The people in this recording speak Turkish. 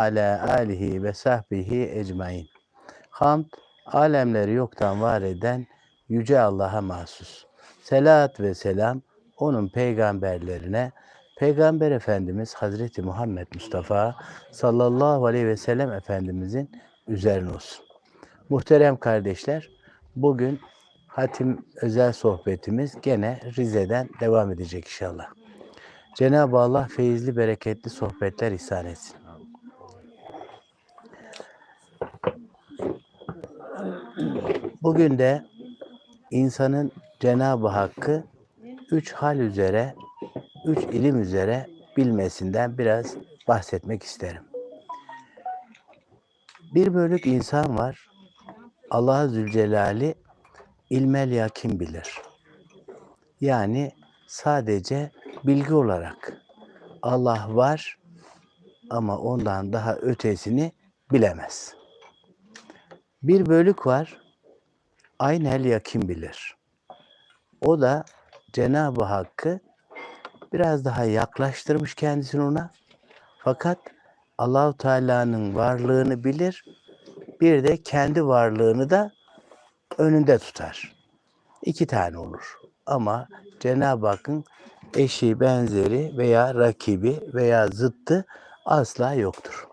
ala alihi ve sahbihi ecmain. Hamd alemleri yoktan var eden yüce Allah'a mahsus. Selat ve selam onun peygamberlerine, Peygamber Efendimiz Hazreti Muhammed Mustafa sallallahu aleyhi ve sellem Efendimizin üzerine olsun. Muhterem kardeşler, bugün hatim özel sohbetimiz gene Rize'den devam edecek inşallah. Cenab-ı Allah feyizli, bereketli sohbetler ihsan etsin. Bugün de insanın Cenab-ı Hakk'ı üç hal üzere, üç ilim üzere bilmesinden biraz bahsetmek isterim. Bir bölük insan var. Allah Zülcelal'i ilmel yakin bilir. Yani sadece bilgi olarak Allah var ama ondan daha ötesini bilemez. Bir bölük var. Aynel yakin bilir. O da Cenab-ı Hakk'ı biraz daha yaklaştırmış kendisini ona. Fakat Allahu Teala'nın varlığını bilir. Bir de kendi varlığını da önünde tutar. İki tane olur. Ama Cenab-ı Hakk'ın eşi, benzeri veya rakibi veya zıttı asla yoktur.